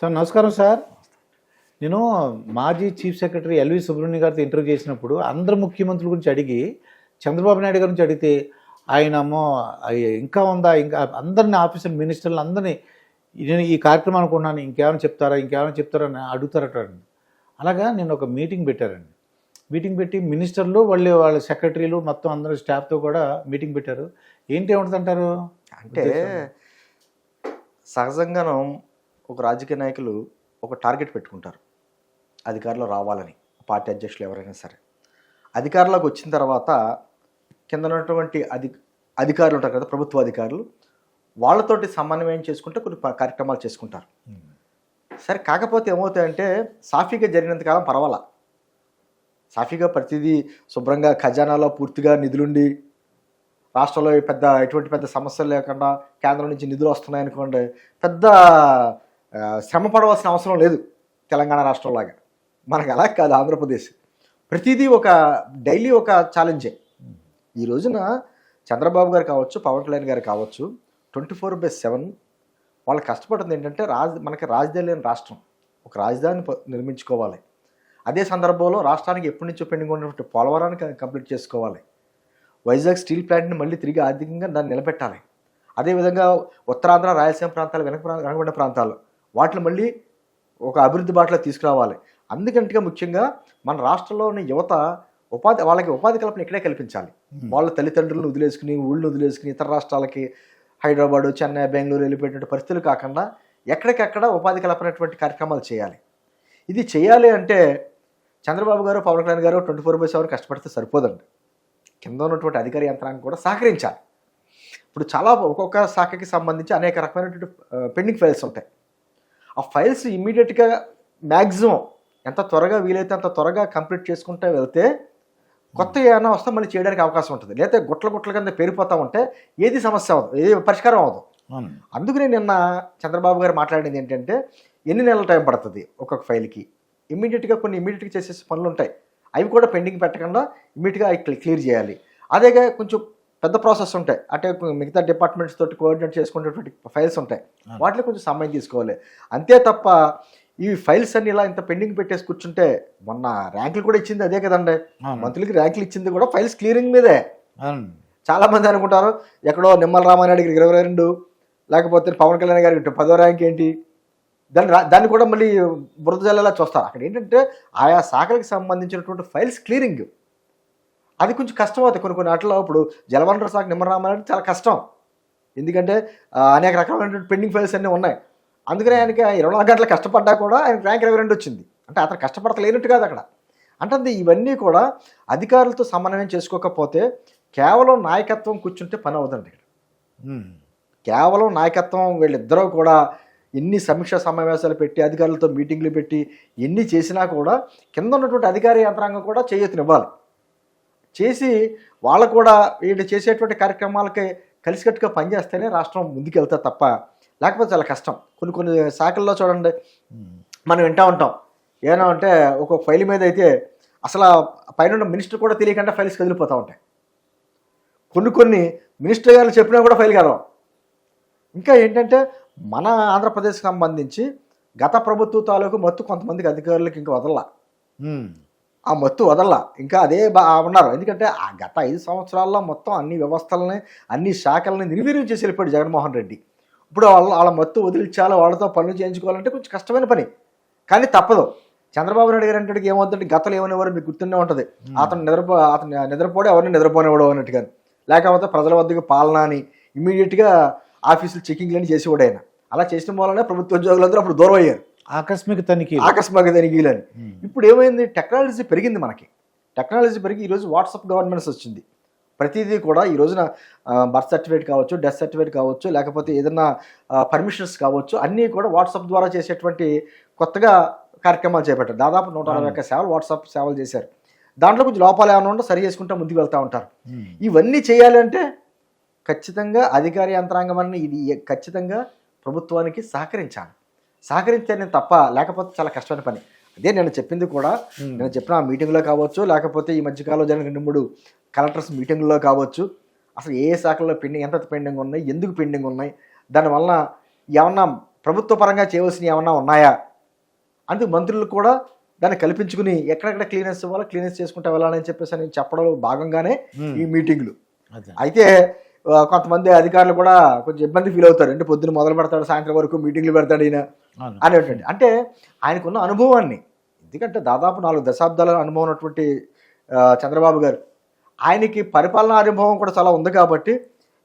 Sir నమస్కారం sir. నేను మాజీ చీఫ్ సెక్రటరీ ఎల్వి సుబ్రహ్మణ్యం గారితో ఇంటర్వ్యూ చేసినప్పుడు అందరు ముఖ్యమంత్రుల గురించి అడిగి చంద్రబాబు నాయుడు గారి గురించి అడిగితే ఆయన అమ్మో అయ్య, ఇంకా ఉందా? ఇంకా అందరిని ఆఫీసర్ మినిస్టర్లు అందరినీ నేను ఈ కార్యక్రమం అనుకున్నాను ఇంకేమైనా చెప్తారా ఇంకేమైనా చెప్తారా అని అడుగుతారట అలాగా నేను ఒక మీటింగ్ పెట్టారండి. మీటింగ్ పెట్టి మినిస్టర్లు వాళ్ళు వాళ్ళ సెక్రటరీలు మొత్తం అందరూ స్టాఫ్తో కూడా మీటింగ్ పెట్టారు. ఏంటి ఏమంటుందంటారు? అంటే సహజంగాను ఒక రాజకీయ నాయకులు ఒక టార్గెట్ పెట్టుకుంటారు. అధికారంలో రావాలని పార్టీ అధ్యక్షులు ఎవరైనా సరే. అధికారంలోకి వచ్చిన తర్వాత కింద ఉన్నటువంటి అధి అధికారులు ఉంటారు కదా ప్రభుత్వ అధికారులు వాళ్ళతోటి సమన్వయం చేసుకుంటే కొన్ని కార్యక్రమాలు చేసుకుంటారు. సరే కాకపోతే ఏమవుతాయంటే సాఫీగా జరిగినంతకాలం పర్వాలా? సాఫీగా ప్రతిదీ శుభ్రంగా ఖజానాలో పూర్తిగా నిధులుండి రాష్ట్రంలో పెద్ద ఎటువంటి పెద్ద సమస్యలు లేకుండా కేంద్రం నుంచి నిధులు వస్తున్నాయి అనుకోండి పెద్ద శ్రమ పడవలసిన అవసరం లేదు తెలంగాణ రాష్ట్రంలాగా. మనకు అలా కాదు ఆంధ్రప్రదేశ్. ప్రతిదీ ఒక డైలీ ఒక ఛాలెంజే. ఈ రోజున చంద్రబాబు గారు కావచ్చు పవన్ కళ్యాణ్ గారు కావచ్చు ట్వంటీ ఫోర్ బై సెవెన్ వాళ్ళు కష్టపడుతుంది ఏంటంటే రాజ మనకి రాజధాని లేని రాష్ట్రం. ఒక రాజధాని నిర్మించుకోవాలి. అదే సందర్భంలో రాష్ట్రానికి ఎప్పటి నుంచో పెండింగ్ ఉన్నటువంటి పోలవరాన్ని కంప్లీట్ చేసుకోవాలి. వైజాగ్ స్టీల్ ప్లాంట్ని మళ్ళీ తిరిగి ఆర్థికంగా దాన్ని నిలబెట్టాలి. అదేవిధంగా ఉత్తరాంధ్ర రాయలసీమ ప్రాంతాలు వెనక వెనకబడిన ప్రాంతాలు. వాటిని మళ్ళీ ఒక అభివృద్ధి బాటలో తీసుకురావాలి. అందుకంటే ముఖ్యంగా మన రాష్ట్రంలోని యువత ఉపాధి వాళ్ళకి ఉపాధి కల్పన ఇక్కడే కల్పించాలి. వాళ్ళ తల్లిదండ్రులను వదిలేసుకుని ఊళ్ళని వదిలేసుకుని ఇతర రాష్ట్రాలకి హైదరాబాదు చెన్నై బెంగళూరు వెళ్ళిపోయేటువంటి పరిస్థితులు కాకుండా ఎక్కడికెక్కడ ఉపాధి కల్పనటువంటి కార్యక్రమాలు చేయాలి. ఇది చేయాలి అంటే చంద్రబాబు గారు పవన్ కళ్యాణ్ గారు ట్వంటీ ఫోర్ బై సెవెన్ కష్టపడితే సరిపోదండి. కింద ఉన్నటువంటి అధికార యంత్రాంగం కూడా సహకరించాలి. ఇప్పుడు చాలా ఒక్కొక్క శాఖకి సంబంధించి అనేక రకమైనటువంటి పెండింగ్ ఫైల్స్ ఉంటాయి. ఆ ఫైల్స్ ఇమ్మీడియట్గా మ్యాక్సిమం ఎంత త్వరగా వీలైతే అంత త్వరగా కంప్లీట్ చేసుకుంటూ వెళ్తే కొత్త ఏమైనా వస్తే మళ్ళీ చేయడానికి అవకాశం ఉంటుంది. లేకపోతే గుట్ల గుట్ల కింద పేరిపోతూ ఉంటే ఏది సమస్య అవ్వదు. ఏది పరిష్కారం అవ్వదు. అందుకనే నిన్న చంద్రబాబు గారు మాట్లాడింది ఏంటంటే ఎన్ని నెలల టైం పడుతుంది ఒక్కొక్క ఫైల్కి? ఇమ్మీడియట్గా కొన్ని ఇమ్మీడియట్గా చేసే పనులు ఉంటాయి. అవి కూడా పెండింగ్ పెట్టకుండా ఇమ్మీడియట్గా అవి క్లియర్ చేయాలి. అదేగా కొంచెం పెద్ద ప్రాసెస్ ఉంటాయి. అంటే మిగతా డిపార్ట్మెంట్స్ తోటి కోఆర్డినేట్ చేసుకునేటువంటి ఫైల్స్ ఉంటాయి. వాటిలో కొంచెం సమయం తీసుకోవాలి. అంతే తప్ప ఈ ఫైల్స్ అన్ని ఇలా ఇంత పెండింగ్ పెట్టేసి కూర్చుంటే మొన్న ర్యాంకులు కూడా ఇచ్చింది అదే కదండి. మంత్రులకి ర్యాంకులు ఇచ్చింది కూడా ఫైల్స్ క్లియరింగ్ మీదే. చాలా మంది అనుకుంటారు ఎక్కడో నిమ్మల రామారాయుడు గారికి ఇరవై రెండు లేకపోతే పవన్ కళ్యాణ్ గారికి పదో ర్యాంక్ ఏంటి? దాన్ని దాన్ని కూడా మళ్ళీ బురద జల్లేలా చూస్తారు. అక్కడ ఏంటంటే ఆయా శాఖలకు సంబంధించినటువంటి ఫైల్స్ క్లియరింగ్ అది కొంచెం కష్టం అవుతుంది కొన్ని కొన్ని వాటిలో ఇప్పుడు జలవనరుల శాఖ నిమ్మల రామారాయుడు చాలా కష్టం. ఎందుకంటే అనేక రకమైనటువంటి పెండింగ్ ఫైల్స్ అన్నీ ఉన్నాయి. అందుకనే ఆయనకి ఇరవై నాలుగు గంటలు కష్టపడ్డా కూడా ఆయన ర్యాంక్ ఇరవై రెండు వచ్చింది. అంటే అతను కష్టపడతలేనట్టు కాదు అక్కడ. అంటే ఇవన్నీ కూడా అధికారులతో సమన్వయం చేసుకోకపోతే కేవలం నాయకత్వం కూర్చుంటే పని అవుతుంది ఇక్కడ. కేవలం నాయకత్వం వీళ్ళిద్దరూ కూడా ఎన్ని సమీక్షా సమావేశాలు పెట్టి అధికారులతో మీటింగ్లు పెట్టి ఎన్ని చేసినా కూడా కింద ఉన్నటువంటి అధికార యంత్రాంగం కూడా చేయెత్తునివ్వాలి చేసి వాళ్ళు కూడా వీళ్ళు చేసేటువంటి కార్యక్రమాలకి కలిసికట్టుగా పనిచేస్తేనే రాష్ట్రం ముందుకెళ్తా తప్ప లేకపోతే చాలా కష్టం. కొన్ని కొన్ని శాఖల్లో చూడండి మనం వింటా ఉంటాం. ఏమన్నా అంటే ఒక ఫైల్ మీద అయితే అసలు పైన మినిస్టర్ కూడా తెలియకుండా ఫైల్స్ కదిలిపోతూ ఉంటాయి. కొన్ని కొన్ని మినిస్టర్ గారు చెప్పినా కూడా ఫైల్ కదలం ఇంకా ఏంటంటే మన ఆంధ్రప్రదేశ్కి సంబంధించి గత ప్రభుత్వ తాలూకు మత్తు కొంతమందికి అధికారులకు ఇంకా వదలలా. ఆ మత్తు వదలలా. ఇంకా అదే బా ఉన్నారు. ఎందుకంటే ఆ గత ఐదు సంవత్సరాల్లో మొత్తం అన్ని వ్యవస్థలని అన్ని శాఖలని నిర్వీర్యం చేసి వెళ్ళిపోయాడు జగన్మోహన్ రెడ్డి. ఇప్పుడు వాళ్ళ వాళ్ళ మత్తు వదిలించాలి వాళ్ళతో పనులు చేయించుకోవాలంటే కొంచెం కష్టమైన పని. కానీ తప్పదు. చంద్రబాబు నాయుడు గారు అంటే ఏమవుతుంటే గతలు ఏమనేవారు? మీకు గుర్తుండే ఉంటుంది. అతను నిద్రపో అతను నిద్రపోడే ఎవరిని నిద్రపోనివాడు అన్నట్టుగా. లేకపోతే ప్రజల వద్దకు పాలన అని ఇమీడియట్గా ఆఫీసులు చెకింగ్లని చేసేవాడు ఆయన. అలా చేసిన వల్లనే ప్రభుత్వ ఉద్యోగులందరూ అప్పుడు దూరం అయ్యారు ఆకస్మిక తనిఖీ ఆకస్మిక తనిఖీలని. ఇప్పుడు ఏమైంది? టెక్నాలజీ పెరిగింది మనకి. టెక్నాలజీ పెరిగి ఈరోజు వాట్సాప్ గవర్నెన్స్ వచ్చింది. ప్రతిదీ కూడా ఈ రోజున బర్త్ సర్టిఫికేట్ కావచ్చు డెత్ సర్టిఫికేట్ కావచ్చు లేకపోతే ఏదైనా పర్మిషన్స్ కావచ్చు అన్నీ కూడా వాట్సాప్ ద్వారా చేసేటువంటి కొత్తగా కార్యక్రమాలు చేపట్టారు. దాదాపు నూట అరవై ఒక్క సేవలు వాట్సాప్ సేవలు చేశారు. దాంట్లో కొంచెం లోపాలు ఏమైనా ఉంటే సరి చేసుకుంటూ ముందుకు వెళ్తూ ఉంటారు. ఇవన్నీ చేయాలంటే ఖచ్చితంగా అధికార యంత్రాంగం అన్ని ఇది ఖచ్చితంగా ప్రభుత్వానికి సహకరించాలి. సహకరించాలని తప్ప లేకపోతే చాలా కష్టమైన పని. అదే నేను చెప్పింది కూడా. నేను చెప్పిన ఆ మీటింగ్లో కావచ్చు లేకపోతే ఈ మధ్యకాలంలో జరిగిన రెండు మూడు కలెక్టర్స్ మీటింగ్లో కావచ్చు అసలు ఏ శాఖల్లో పెండింగ్ ఎంత పెండింగ్ ఉన్నాయి ఎందుకు పెండింగ్ ఉన్నాయి దానివల్ల ఏమన్నా ప్రభుత్వ పరంగా చేయవలసినవి ఏమన్నా ఉన్నాయా? అందుకు మంత్రులు కూడా దాన్ని కల్పించుకుని ఎక్కడెక్కడ క్లీనెస్ ఇవ్వాలో క్లీనెస్ చేసుకుంటూ వెళ్ళాలని చెప్పేసి అని చెప్పడం భాగంగానే ఈ మీటింగ్లు. అయితే కొంతమంది అధికారులు కూడా కొంచెం ఇబ్బంది ఫీల్ అవుతారు. అంటే పొద్దున్న మొదలు పెడతాడు సాయంత్రం వరకు మీటింగ్లు పెడతాడు ఈయన. అనేటువంటి అంటే ఆయనకున్న అనుభవాన్ని ఎందుకంటే దాదాపు నాలుగు దశాబ్దాల అనుభవం ఉన్నటువంటి చంద్రబాబు గారు ఆయనకి పరిపాలనా అనుభవం కూడా చాలా ఉంది కాబట్టి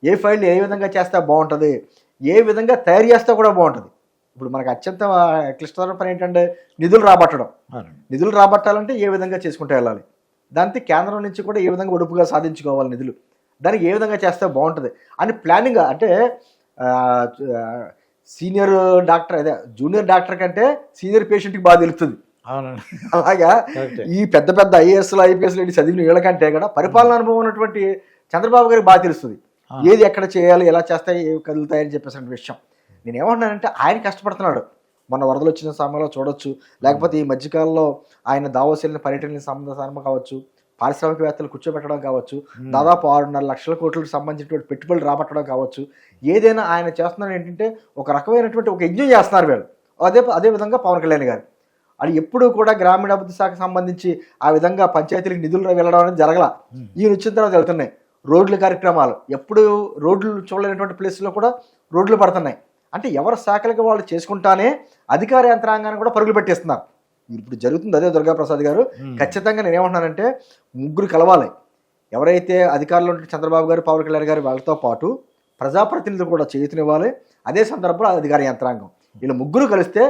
ఏ ఫైల్ ఏ విధంగా చేస్తే బాగుంటుంది ఏ విధంగా తయారు చేస్తే కూడా బాగుంటుంది. ఇప్పుడు మనకు అత్యంత క్లిష్టతర పని ఏంటంటే నిధులు రాబట్టడం. నిధులు రాబట్టాలంటే ఏ విధంగా చేసుకుంటూ వెళ్ళాలి? దానికి కేంద్రం నుంచి కూడా ఏ విధంగా ఒడుపుగా సాధించుకోవాలి నిధులు? దానికి ఏ విధంగా చేస్తే బాగుంటుంది? అని ప్లానింగ్ అంటే సీనియర్ డాక్టర్ అదే జూనియర్ డాక్టర్ కంటే సీనియర్ పేషెంట్కి బాగా తెలుస్తుంది. అలాగా. ఈ పెద్ద పెద్ద ఐఏఎస్లు ఐపీఎస్లు ఏంటి చదివిన వీళ్ళకంటే కూడా పరిపాలన అనుభవం ఉన్నటువంటి చంద్రబాబు గారికి బాగా తెలుస్తుంది. ఏది ఎక్కడ చేయాలి ఎలా చేస్తాయి ఏవి కదులుతాయని చెప్పేసి విషయం. నేను ఏమంటున్నానంటే ఆయన కష్టపడుతున్నాడు. మొన్న వరదలు వచ్చిన సమయంలో చూడొచ్చు. లేకపోతే ఈ మధ్యకాలంలో ఆయన దావోస్ వెళ్ళిన పర్యటన సంబంధం కావచ్చు. పారిశ్రామికవేత్తలు కూర్చోబెట్టడం కావచ్చు దాదాపు ఆరున్నర లక్షల కోట్లకు సంబంధించినటువంటి పెట్టుబడులు రాబట్టడం కావచ్చు. ఏదైనా ఆయన చేస్తున్నారు ఏంటంటే ఒక రకమైనటువంటి ఒక యజ్ఞం చేస్తున్నారు వీళ్ళు. అదే అదే విధంగా పవన్ కళ్యాణ్ గారు. అది ఎప్పుడు కూడా గ్రామీణాభివృద్ధి శాఖకు సంబంధించి ఆ విధంగా పంచాయతీలకు నిధులు వెళ్ళడం అనేది జరగల. ఈయన వచ్చిన తర్వాత వెళ్తున్నాయి. రోడ్ల కార్యక్రమాలు. ఎప్పుడు రోడ్లు చూడలేనటువంటి ప్లేస్లో కూడా రోడ్లు పడుతున్నాయి. అంటే ఎవరి శాఖలకి వాళ్ళు చేసుకుంటానే అధికార యంత్రాంగాన్ని కూడా పరుగులు పెట్టేస్తున్నారు. ఇప్పుడు జరుగుతుంది అదే దుర్గాప్రసాద్ గారు. ఖచ్చితంగా నేనేమంటున్నానంటే ముగ్గురు కలవాలి. ఎవరైతే అధికారంలో ఉంటే చంద్రబాబు గారు పవన్ కళ్యాణ్ గారు వాళ్ళతో పాటు ప్రజాప్రతినిధులు కూడా చేతునివ్వాలి. అదే సందర్భంలో అధికార యంత్రాంగం. వీళ్ళు ముగ్గురు కలిస్తే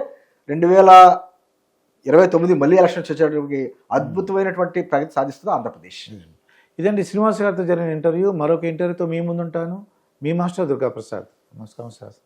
రెండు వేల ఇరవై తొమ్మిది మళ్ళీ ఎలక్షన్స్ వచ్చేటప్పటికి అద్భుతమైనటువంటి ప్రగతి సాధిస్తుంది ఆంధ్రప్రదేశ్. ఇదండి శ్రీనివాస్ గారితో జరిగిన ఇంటర్వ్యూ. మరొక ఇంటర్వ్యూతో మీ ముందుంటాను. మీ మాస్టర్ దుర్గా ప్రసాద్ నమస్కారం సార్.